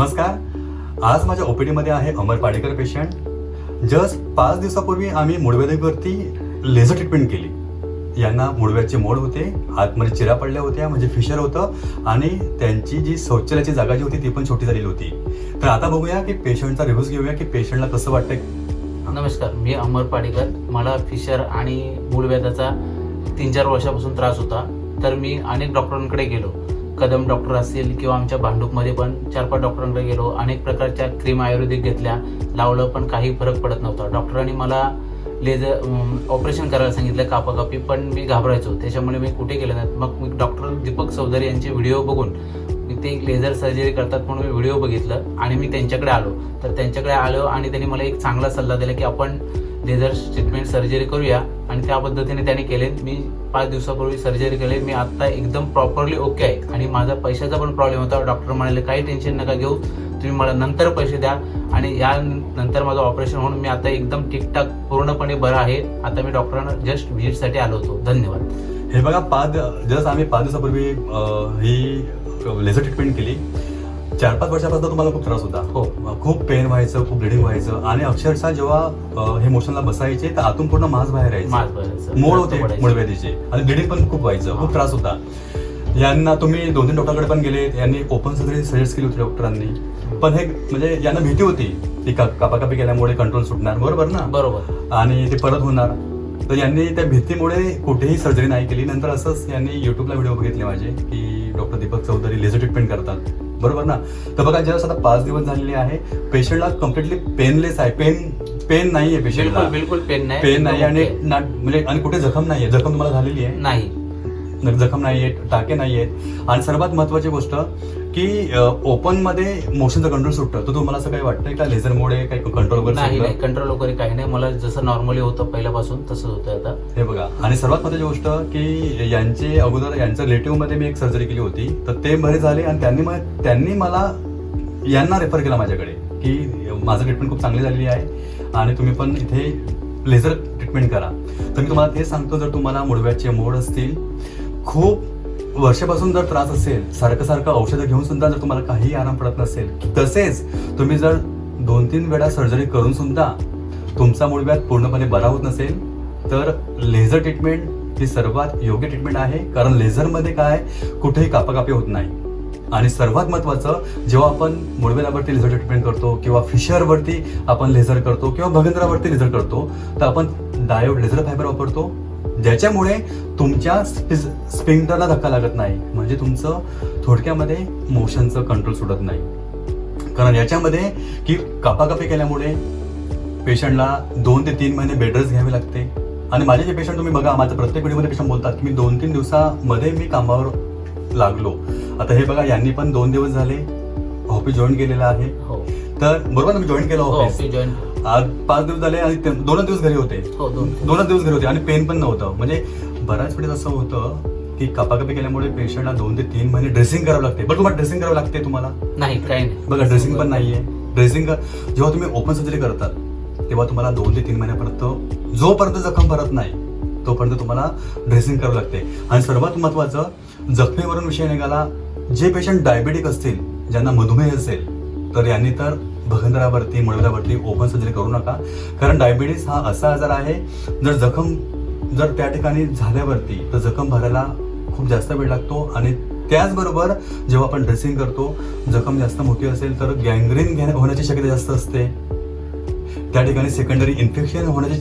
नमस्कार. आज माझ्या ओपीडीमध्ये आहे अमर पाडेकर पेशंट जस्ट पाच दिवसापूर्वी आम्ही मुडव्याधीवरती लेझर ट्रीटमेंट केली. यांना मुडव्याचे मोड होते आतमध्ये चिरा पडल्या होत्या म्हणजे फिशर होतं आणि त्यांची जी शौचालयाची जागा जी होती ती पण छोटी झालेली होती. तर आता बघूया की पेशंटचा रिव्ह्यूज घेऊया की पेशंटला कसं वाटतंय. नमस्कार मी अमर पाडेकर. मला फिशर आणि मूळव्याधाचा तीन चार वर्षापासून त्रास होता. तर मी अनेक डॉक्टरांकडे गेलो. कदम डॉक्टर असतील किंवा आमच्या भांडूपमध्ये पण चार पाच डॉक्टरांकडे गेलो अनेक प्रकारच्या क्रीम आयुर्वेदिक घेतल्या लावलं पण काही फरक पडत नव्हता. डॉक्टरांनी मला लेझर ऑपरेशन करायला सांगितलं कापाकापी पण मी घाबरायचो. त्याच्यामुळे मी कुठे गेलं नाही. मग मी डॉक्टर दीपक चौधरी यांचे व्हिडिओ बघून मी ते लेझर सर्जरी करतात म्हणून मी व्हिडिओ बघितलं आणि मी त्यांच्याकडे आलो. तर त्यांच्याकडे आलो आणि त्यांनी मला एक चांगला सल्ला दिला की आपण लेझर ट्रीटमेंट सर्जरी करूया आणि त्या पद्धतीने त्याने केले. मी पाच दिवसापूर्वी सर्जरी केली. मी आता एकदम प्रॉपरली ओके आहे. आणि माझा पैशाचा पण प्रॉब्लेम होता. डॉक्टर म्हणाले काही टेन्शन नका घेऊ. तुम्ही मला नंतर पैसे द्या. आणि या नंतर माझं ऑपरेशन होऊन मी आता एकदम ठीकठाक पूर्णपणे बरं आहे. आता मी डॉक्टरांना जस्ट व्हिजिटसाठी आलो होतो. धन्यवाद. हे बघा पाच जस्ट आम्ही पाच दिवसापूर्वी ही लेझर ट्रीटमेंट केली चार पाच वर्षापासून तुम्हाला खूप त्रास होता. हो. खूप पेन व्हायचं खूप ब्लिडिंग व्हायचं. आणि अक्षरशः जेव्हा हे मोशनला बसायचे तर आतून पूर्ण मांस बाहेर यायचं. मोड होते. मुळव्याधीचे आणि ब्लिडिंग पण खूप व्हायचं. खूप. त्रास होता. यांना तुम्ही दोन तीन डॉक्टरकडे पण गेले. यांनी ओपन सर्जरी सजेस्ट केली होती डॉक्टरांनी पण हे म्हणजे यांना भीती होती. की का- कापाकापी केल्यामुळे कंट्रोल सुटणार. बरोबर ना? बरोबर. आणि ते परत होणार. तर यांनी त्या भीतीमुळे कुठेही सर्जरी नाही केली. नंतर असंच यांनी युट्यूबला व्हिडिओ बघितले माझे की doctor Deepak Chaudhari laser treatment करतात. बरोबर ना? तर बघा जस्ट आता पाच दिवस झालेले आहे पेशंटला कम्प्लिटली पेनलेस आहे. पेन पेन नाही आहे बिलकुल पेशंटला बिलकुल पेन नाही. पेन नाही आणि. ना- म्हणजे आणि कुठे जखम नाही आहे जखम तुम्हाला झालेली आहे? नाही. जखम नाही आहेत टाके नाही आहेत आणि सर्वात महत्वाची गोष्ट की ओपनमध्ये मोशनचं कंट्रोल सुटतं. तर तुम्हाला असं काही वाटतंय का? लेझर मुळे काही कंट्रोल वगैरे नाही कंट्रोल वगैरे काही नाही. मला जसं नॉर्मली होतं पहिल्यापासून तसंच होतं आता. हे बघा. आणि सर्वात महत्वाची गोष्ट की यांचे अगोदर यांच्या रिलेटिव्हमध्ये मी एक सर्जरी केली होती. तर ते बरे झाले आणि त्यांनी मग त्यांनी मला यांना रेफर केला माझ्याकडे की माझं ट्रीटमेंट खूप चांगली झालेली आहे आणि तुम्ही पण इथे लेझर ट्रीटमेंट करा. तर मी तुम्हाला ते सांगतो जर तुम्हाला मुडव्याचे मोड असतील खूप वर्षापासून जर त्रास असेल सारखं सारखं औषधं घेऊन सुद्धा जर तुम्हाला काही आराम पडत नसेल तसेच तुम्ही जर दोन तीन वेळा सर्जरी करून सुद्धा तुमचा मुळव्याध पूर्णपणे बरा होत नसेल तर लेझर ट्रीटमेंट ही सर्वात योग्य ट्रीटमेंट आहे. कारण लेझरमध्ये काय कुठेही कापाकापी होत नाही. आणि सर्वात महत्वाचं जेव्हा आपण मुळव्याधावरती लेझर ट्रीटमेंट करतो किंवा फिशरवरती आपण लेझर करतो किंवा भगंद्रावरती लेझर करतो तर आपण डायोड लेझर फायबर वापरतो. ज्याच्यामुळे तुमच्या स्पिंक्टरला धक्का लागत नाही. म्हणजे तुमचं थोडक्यामध्ये मोशनचं कंट्रोल सुटत नाही. कारण याच्यामध्ये की कापाकापी केल्यामुळे पेशंटला दोन ते तीन महिने बेड रेस्ट घ्यावी लागते. आणि माझे जे पेशंट तुम्ही बघा माझं प्रत्येक व्हिडिओमध्ये पेशंट बोलतात की मी दोन तीन दिवसामध्ये मी कामावर लागलो. आता हे बघा यांनी पण दोन दिवस झाले. ऑफिस जॉईन केलेलं आहे. हो. तर बरोबर ना मी जॉईन केलं हो ऑफिस जॉईन आज पाच दिवस झाले आणि ते- दोनच दिवस घरी होते. हो दोन दोनच दिवस घरी होते आणि पेन पण नव्हतं. म्हणजे बऱ्याच वेळेस असं होतं की कापाकापी केल्यामुळे पेशंटला दोन ते तीन महिने ड्रेसिंग करावं लागते. बरं तुम्हाला ड्रेसिंग करावं लागते तुम्हाला? नाही काही नाही. बघा ड्रेसिंग पण नाहीये. ड्रेसिंग जेव्हा तुम्ही ओपन सर्जरी करतात तेव्हा तुम्हाला दोन ते तीन महिन्यापर्यंत जोपर्यंत जखम भरत नाही तोपर्यंत तुम्हाला ड्रेसिंग करावं लागते. आणि सर्वात महत्वाचं जखमेवरून विषय निघाला जे पेशंट डायबेटिक असतील ज्यांना मधुमेह असेल तर यांनी तर भगंदरावरती मळव्यावरती ओपन सर्जरी करू नका. कारण डायबिटीस हा असा आजार आहे जर जखम जर त्या ठिकाणी झाल्यावरती तर जखम भरायला खूप जास्त वेळ लागतो. आणि त्याचबरोबर जेव्हा आपण ड्रेसिंग करतो जखम जास्त मोठी असेल तर गँग्रीन होण्याची शक्यता जास्त असते. त्या ठिकाणी सेकंडरी इन्फेक्शन होण्याची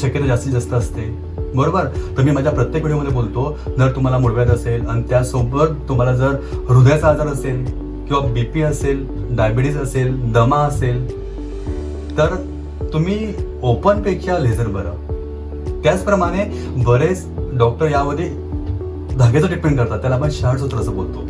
शक्यता जास्तीत जास्त असते. बरोबर? तर मी माझ्या प्रत्येक व्हिडिओमध्ये बोलतो जर तुम्हाला मुळव्याध असेल आणि त्यासोबत तुम्हाला जर हृदयाचा आजार असेल किंवा बी पी असेल डायबिटीज असेल दमा असेल तर तुम्ही ओपनपेक्षा लेझर बरं. त्याचप्रमाणे बरेच डॉक्टर यामध्ये धाग्याचं ट्रीटमेंट करतात. त्याला आपण शाळसूत्र असं बोलतो.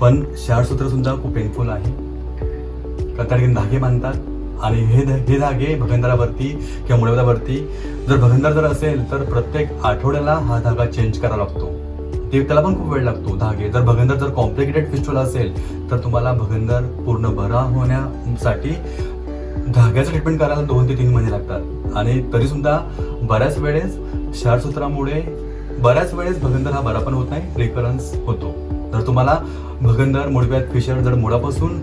पण शाळसूत्र सुद्धा खूप पेनफुल आहे. कारण त्या ठिकाणी धागे बांधतात आणि हे हे धागे भगंदरावरती किंवा मुळव्यावरती जर भगंदर जर असेल तर प्रत्येक आठवड्याला हा धागा चेंज करावा लागतो. ते त्याला पण खूप वेळ लागतो धागे. जर भगंदर जर कॉम्प्लिकेटेड फिस्टुला असेल तर तुम्हाला भगंदर पूर्ण बरा होण्यासाठी धाग्याचं ट्रीटमेंट करायला दोन ते तीन महिने लागतात. आणि तरी सुद्धा बऱ्याच वेळेस क्षारसूत्रामुळे बऱ्याच वेळेस भगंदर हा बरा पण होत नाही रिकरन्स होतो. जर तुम्हाला भगंदर मुळव्यात फिशर जर मुळापासून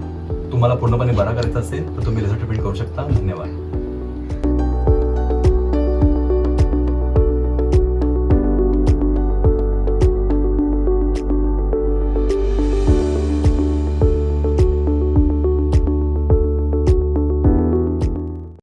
तुम्हाला पूर्णपणे बरा करायचा असेल तर तुम्ही लेझर ट्रीटमेंट करू शकता. धन्यवाद.